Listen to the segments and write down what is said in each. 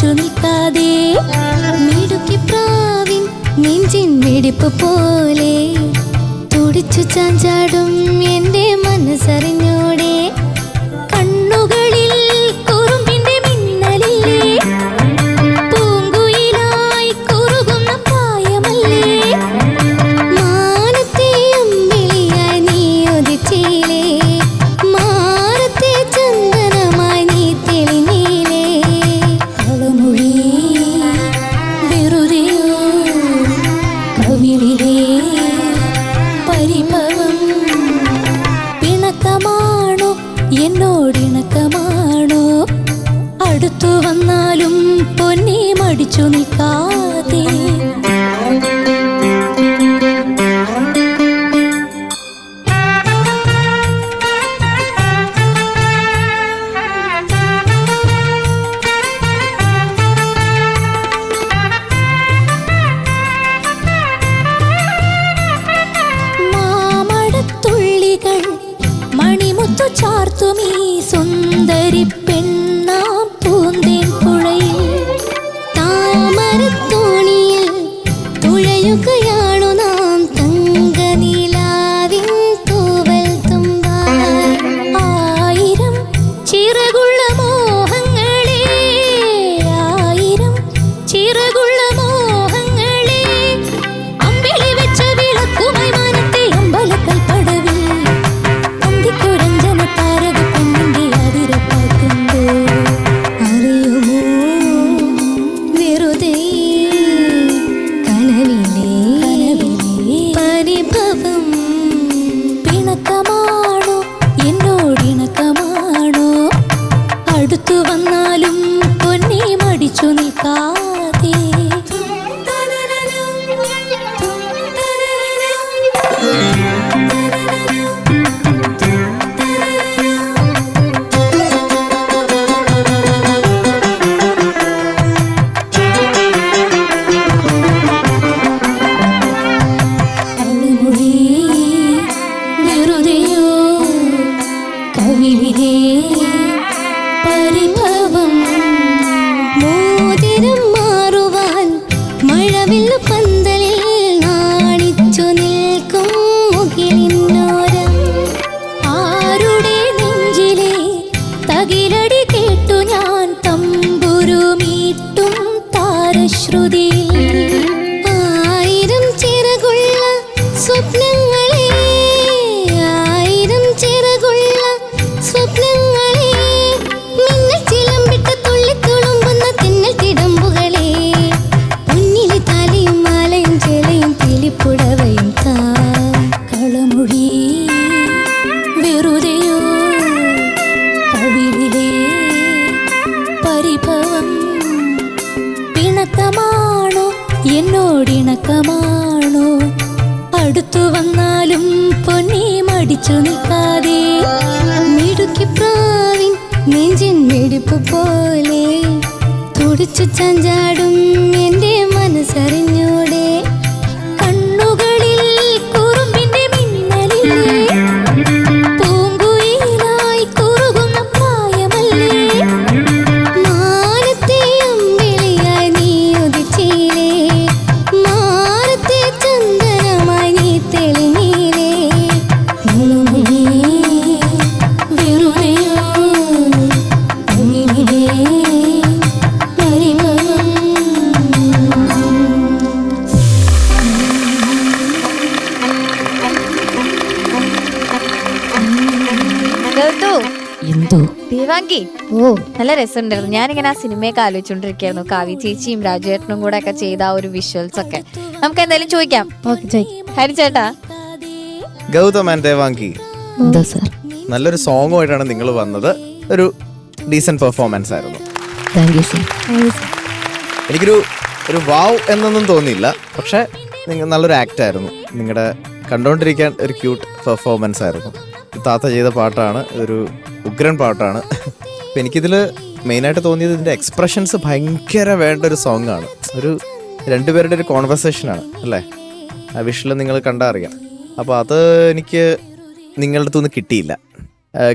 ഉറച്ചു നിൽക്കാതെ. മിടുക്കി പ്രാവിൻ നെഞ്ചിൻ മിടിപ്പ് പോലെ. തുടിച്ചു ചാഞ്ചാടും എന്റെ മനസ്സറിഞ്ഞോടെ. வில்லு പോലെ തുടിച്ചു ചഞ്ചാടും എന്റെ മനസ്സറിഞ്ഞൂടെ എന്തോ? ദേവാങ്കി ഓ. നല്ല രസമുണ്ടായിരുന്നു. ഞാനിങ്ങനെ ആ സിനിമയൊക്കെ ആലോചിച്ചോണ്ടിരിക്കായിരുന്നു കാവ്യ ചേച്ചിയും രാജേട്ടനും കൂടെ ഒക്കെ ചെയ്ത ആ ഒരു വിഷ്വൽസ് ഒക്കെ. നമുക്ക് എന്തായാലും ചോദിക്കാം. ഓക്കെ ചേട്ടാ ഹരിച്ചേട്ടാ ഗൗതം ആൻഡ് ദേവാങ്കി എന്തോ സാർ? നല്ലൊരു സോങ്ങുമായിട്ടാണ് നിങ്ങൾ വന്നത്. ഒരു ഡീസന്റ് പെർഫോമൻസ് ആയിരുന്നു. താങ്ക് യു സാർ എനിക്കൊരു ഒരു വാവ് എന്നൊന്നും തോന്നിയില്ല. പക്ഷെ നിങ്ങൾ നല്ലൊരു ആക്ട് ആയിരുന്നു. നിങ്ങളുടെ കണ്ടുകൊണ്ടിരിക്കാൻ ഒരു ക്യൂട്ട് പെർഫോമൻസ് ആയിരുന്നു. താത്ത ചെയ്ത പാട്ടാണ്. ഒരു ഉഗ്രൻ പാട്ടാണ്. അപ്പം എനിക്കിതിൽ മെയിനായിട്ട് തോന്നിയത് ഇതിന്റെ എക്സ്പ്രഷൻസ് ഭയങ്കര വേണ്ട ഒരു സോങ് ആണ്. ഒരു രണ്ടുപേരുടെ ഒരു കോൺവെർസേഷനാണ് അല്ലേ? ആ വിഷൽ നിങ്ങൾ കണ്ടറിയാം അപ്പോൾ അത് എനിക്ക് നിങ്ങളുടെ അടുത്തുനിന്ന് കിട്ടിയില്ല.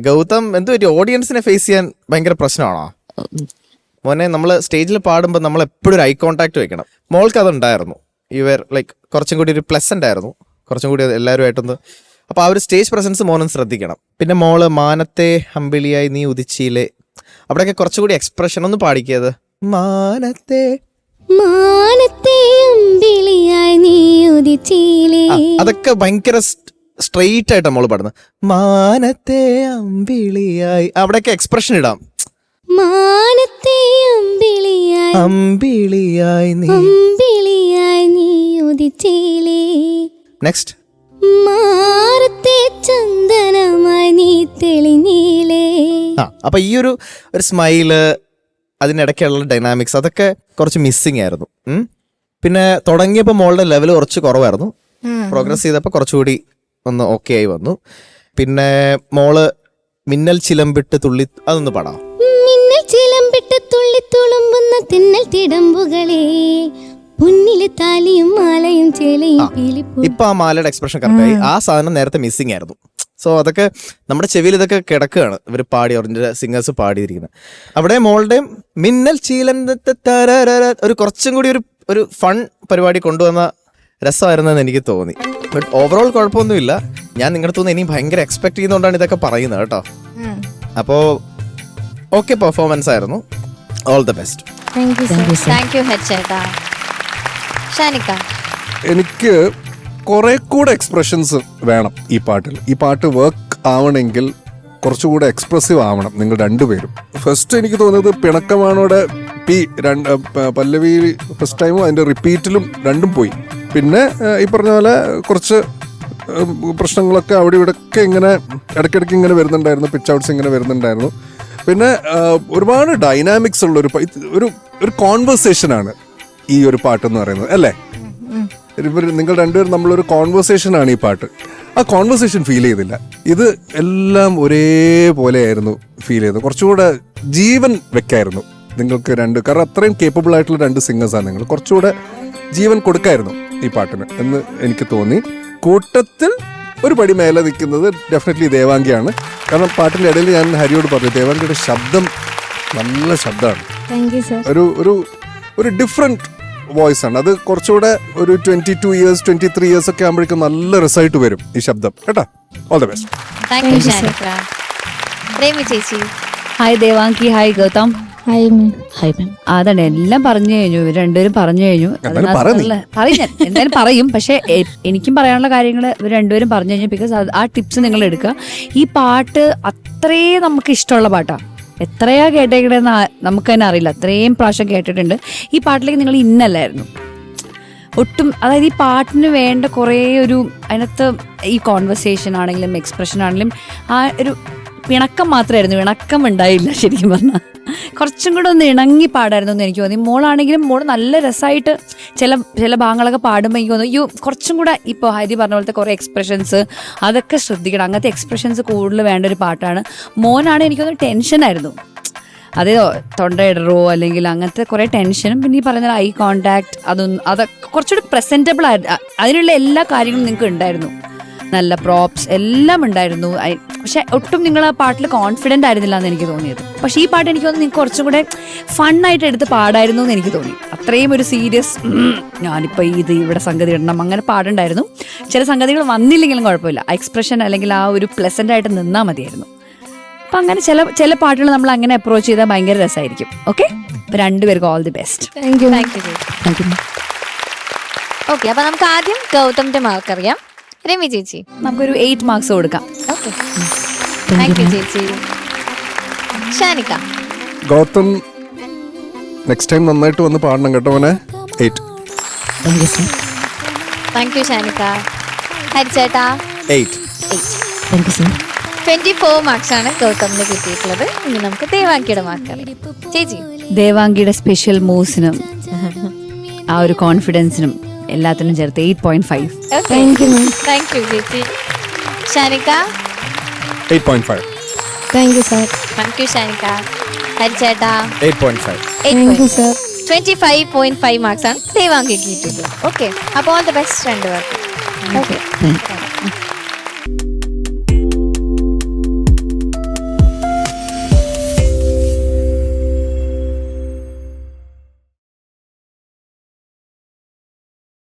ഗൗതം എന്ത് പറ്റി? ഓഡിയൻസിനെ ഫേസ് ചെയ്യാൻ ഭയങ്കര പ്രശ്നമാണോ? മോനെ നമ്മൾ സ്റ്റേജിൽ പാടുമ്പോൾ നമ്മൾ എപ്പോഴും ഒരു ഐ കോണ്ടാക്ട് വെക്കണം. മോൾക്ക് അതുണ്ടായിരുന്നു യു വെർ ലൈക്ക് കുറച്ചും കൂടി ഒരു പ്ലസ് ആയിരുന്നു. കുറച്ചും കൂടി എല്ലാവരുമായിട്ടൊന്ന് അപ്പോൾ ആ ഒരു സ്റ്റേജ് പ്രസൻസ് മോനും ശ്രദ്ധിക്കണം. പിന്നെ മോൾ മാനത്തെ അമ്പിളിയായി നീ ഉദിച്ചിയിലെ അവിടെയൊക്കെ കുറച്ചുകൂടി എക്സ്പ്രഷൻ ഒന്ന് പാടിക്കിയത് മാനത്തെ മാനത്തെ അമ്പിളിയായി നീ ഉദിച്ചിലേ. അതൊക്കെ ഭയങ്കര സ്ട്രെയിറ്റ് ആയിട്ട് മോൾ പാടുന്നത് മാനത്തെ അമ്പിളിയായി. അവിടെയൊക്കെ എക്സ്പ്രഷൻ ഇടാം. മാനത്തെ അമ്പിളിയായി അമ്പിളിയായി നീ അമ്പിളിയായി നീ ഉദിച്ചിലേ. നെക്സ്റ്റ് അപ്പൊ ഈ ഒരു ഒരു സ്മൈൽ അതിനിടയ്ക്കുള്ള ഡൈനാമിക്സ് അതൊക്കെ കുറച്ച് മിസ്സിങ് ആയിരുന്നു. പിന്നെ തുടങ്ങിയപ്പോൾ മോളുടെ ലെവൽ കുറച്ച് കുറവായിരുന്നു. പ്രോഗ്രസ് ചെയ്തപ്പോൾ കുറച്ചുകൂടി ഒന്ന് ഓക്കെ ആയി വന്നു. പിന്നെ മോൾ മിന്നൽ ചിലമ്പിട്ട് തുള്ളി അതൊന്ന് പാടാം. മിന്നൽ ചിലമ്പിട്ട് തുള്ളി തുളുമ്പുന്ന തിന്നൽ തിടമ്പുകളെ. പുന്നിൽ താലിയും മാലയും ചേലയും പീലിപ്പൂ ഇപ്പൊ ആ മാലയുടെ എക്സ്പ്രഷൻ കറക്റ്റ് ആയി. ആ. സാധനം നേരത്തെ മിസ്സിംഗ് ആയിരുന്നു. സോ അതൊക്കെ നമ്മുടെ ചെവിയിൽ ഇതൊക്കെ കിടക്കുകയാണ്. ഇവർ പാടി അവരുടെ സിംഗേഴ്സ് പാടിയിരിക്കുന്നത്. അവിടെ മോളുടെയും മിന്നൽ ചീലൻ ഒരു കുറച്ചും കൂടി ഒരു ഒരു ഫൺ പരിപാടി കൊണ്ടുവന്ന രസമായിരുന്നെന്ന് എനിക്ക് തോന്നി. ബട്ട് ഓവറോൾ കുഴപ്പമൊന്നുമില്ല. ഞാൻ നിങ്ങളുടെ തോന്നുന്നു ഇനി ഭയങ്കര എക്സ്പെക്ട് ചെയ്യുന്നതുകൊണ്ടാണ് ഇതൊക്കെ പറയുന്നത് കേട്ടോ. അപ്പോ ഓക്കെ പെർഫോമൻസ് ആയിരുന്നു. All the best thank you thank you sir thank you head ചേട്ടാ ഷാനിക്ക എനിക്ക് കുറെ കൂടെ എക്സ്പ്രഷൻസ് വേണം ഈ പാട്ടിൽ. ഈ പാട്ട് വർക്ക് ആവണമെങ്കിൽ കുറച്ചുകൂടെ എക്സ്പ്രസീവ് ആവണം നിങ്ങൾ രണ്ടുപേരും. ഫസ്റ്റ് എനിക്ക് തോന്നുന്നത് പിണക്കമാണോടെ പി രണ്ട് പല്ലവി ഫസ്റ്റ് ടൈമും അതിന്റെ റിപ്പീറ്റിലും രണ്ടും പോയി. പിന്നെ ഈ പറഞ്ഞ പോലെ കുറച്ച് പ്രശ്നങ്ങളൊക്കെ അവിടെ ഇവിടെയൊക്കെ ഇങ്ങനെ ഇടയ്ക്കിടയ്ക്ക് ഇങ്ങനെ വരുന്നുണ്ടായിരുന്നു പിച്ച് ഔട്ട്സ് ഇങ്ങനെ വരുന്നുണ്ടായിരുന്നു. പിന്നെ ഒരുപാട് ഡൈനാമിക്സ് ഉള്ള ഒരു ഒരു ഒരു കോൺവെർസേഷനാണ് ഈ ഒരു പാട്ട് എന്ന് പറയുന്നത് അല്ലേ? നിങ്ങൾ രണ്ടുപേരും നമ്മളൊരു കോൺവെർസേഷൻ ആണ് ഈ പാട്ട്. ആ കോൺവെർസേഷൻ ഫീൽ ചെയ്തില്ല. ഇത് എല്ലാം ഒരേപോലെ ആയിരുന്നു ഫീൽ ചെയ്തത്. കുറച്ചുകൂടെ ജീവൻ വെക്കായിരുന്നു നിങ്ങൾക്ക് രണ്ട് കാരണം അത്രയും കേപ്പബിൾ ആയിട്ടുള്ള രണ്ട് സിംഗേഴ്സാണ് നിങ്ങൾ. കുറച്ചുകൂടെ ജീവൻ കൊടുക്കായിരുന്നു ഈ പാട്ടിന് എന്ന് എനിക്ക് തോന്നി. കൂട്ടത്തിൽ ഒരു പടി മേലെ നിൽക്കുന്നത് ഡെഫിനറ്റ്ലി ദേവാംഗിയാണ്. കാരണം പാട്ടിന്റെ ഇടയിൽ ഞാൻ ഹരിയോട് പറഞ്ഞു ദേവാംഗിയുടെ ശബ്ദം നല്ല ശബ്ദമാണ്. ഒരു ഒരു ഒരു ഡിഫറെന്റ് വോയിസ് ആണ്. അത് കുറച്ചുകൂടെ ഒരു twenty two years twenty three years ഒക്കെ ആകുമ്പോഴേക്കും നല്ല റിസൾട്ട് വരും ഈ ശബ്ദം. കേട്ടോ? All the best hi Devanki hi Gautam അതാണ് എല്ലാം പറഞ്ഞു കഴിഞ്ഞു. ഇവർ രണ്ടുപേരും പറഞ്ഞു കഴിഞ്ഞു. എന്തായാലും പറ നീ. പറയും എന്തായാലും പറയും. പക്ഷെ എനിക്കും പറയാനുള്ള കാര്യങ്ങൾ ഇവർ രണ്ടുപേരും പറഞ്ഞു കഴിഞ്ഞു. ബിക്കോസ് ആ ടിപ്സ് നിങ്ങൾ എടുക്കുക ഈ പാട്ട് അത്രേ നമുക്ക് ഇഷ്ടമുള്ള പാട്ടാ. എത്രയാ കേട്ടേക്കണേന്ന് നമുക്ക് തന്നെ അറിയില്ല. അത്രയും പ്രാവശ്യം കേട്ടിട്ടുണ്ട്. ഈ പാട്ടിലേക്ക് നിങ്ങൾ ഇന്നല്ലായിരുന്നു. ഒട്ടും അതായത് ഈ പാട്ടിന് വേണ്ട കുറേ ഒരു അതിനകത്ത് ഈ കോൺവെർസേഷൻ ആണെങ്കിലും എക്സ്പ്രഷൻ ആണെങ്കിലും ആ ഒരു പിണക്കം മാത്രമായിരുന്നു. പിണക്കം ഉണ്ടായില്ല ശരിക്കും പറഞ്ഞാൽ കുറച്ചും കൂടെ ഒന്ന് ഇണങ്ങി പാടായിരുന്നു എന്ന് എനിക്ക് തോന്നി. മോളാണെങ്കിലും മോൾ നല്ല രസമായിട്ട് ചില ചില ഭാഗങ്ങളൊക്കെ പാടുമ്പോൾ എനിക്ക് തോന്നുന്നു യു കുറച്ചും കൂടെ ഇപ്പോൾ ഹരി പറഞ്ഞ പോലത്തെ കുറേ എക്സ്പ്രഷൻസ് അതൊക്കെ ശ്രദ്ധിക്കണം. അങ്ങനത്തെ എക്സ്പ്രഷൻസ് കൂടുതൽ വേണ്ട ഒരു പാട്ടാണ്. മോനാണ് എനിക്കൊന്ന് ടെൻഷനായിരുന്നു അത് തൊണ്ടയിടറോ അല്ലെങ്കിൽ അങ്ങനത്തെ കുറേ ടെൻഷനും പിന്നെ ഈ പറഞ്ഞ ഐ കോണ്ടാക്ട് അതൊന്നും അതൊക്കെ കുറച്ചുകൂടി പ്രസന്റബിൾ ആയിരുന്നു. അതിനുള്ള എല്ലാ കാര്യങ്ങളും നിങ്ങൾക്ക് ഉണ്ടായിരുന്നു. നല്ല പ്രോപ്സ് എല്ലാം ഉണ്ടായിരുന്നു. പക്ഷെ ഒട്ടും നിങ്ങൾ ആ പാട്ടിൽ കോൺഫിഡന്റ് ആയിരുന്നില്ല എന്ന് എനിക്ക് തോന്നിയത്. പക്ഷേ ഈ പാട്ട് എനിക്ക് തോന്നുന്നു നിങ്ങൾക്ക് കുറച്ചും കൂടെ ഫണ്ണായിട്ട് എടുത്ത് പാടായിരുന്നു എന്ന് എനിക്ക് തോന്നി. അത്രയും ഒരു സീരിയസ് ഞാനിപ്പോൾ ഇത് ഇവിടെ സംഗതി ഇടണം. അങ്ങനെ പാടുണ്ടായിരുന്നു. ചില സംഗതികൾ വന്നില്ലെങ്കിലും കുഴപ്പമില്ല. എക്സ്പ്രഷൻ അല്ലെങ്കിൽ ആ ഒരു പ്ലസന്റ് ആയിട്ട് നിന്നാൽ മതിയായിരുന്നു. അപ്പം അങ്ങനെ ചില ചില പാട്ടുകൾ നമ്മൾ അങ്ങനെ അപ്രോച്ച് ചെയ്താൽ ഭയങ്കര രസമായിരിക്കും ഓക്കെ അപ്പൊ രണ്ടുപേർക്കും all the best thank you thank you okay അപ്പൊ നമുക്ക് ആദ്യം ഗൗതമിന്റെ മാർക്ക് അറിയാം. രമി ചേച്ചി. നമുക്കൊരു എയ്റ്റ് മാർക്സ് കൊടുക്കാം. ഓക്കെ താങ്ക് യു ചേച്ചി. ഷാനിക്ക ഗൗതം നെക്സ്റ്റ് ടൈം നന്നായിട്ട് വന്ന് പാടണം കേട്ടോ മോനെ. Eight thank you sir thank you Shanika ഹരിച്ചേട്ടാ eight thank you sir twenty four marks ആണ് ഗൗതമിന് കിട്ടിയിട്ടുള്ളത്. ഇനി നമുക്ക് ദേവാങ്കിയുടെ മാർക്ക് അറിയാം ചേച്ചി. ദേവാംഗിയുടെ സ്പെഷ്യൽ മൂവ്സിനും ആ ഒരു കോൺഫിഡൻസിനും എല്ലാത്തിനും ചേർത്ത് eight point five thank you ma'am thank you ചേച്ചി Shanika? Eight point five thank you sir thank you Shanika. ഹരിച്ചേട്ടാ eight point five thank you sir twenty five point five marks ആണ് ദേവാങ്കിക്ക് കിട്ടിയിട്ടുള്ളത് ഓക്കെ അപ്പോൾ ഓൾ ദ ബെസ്റ്റ് രണ്ടുപേർക്ക് okay thank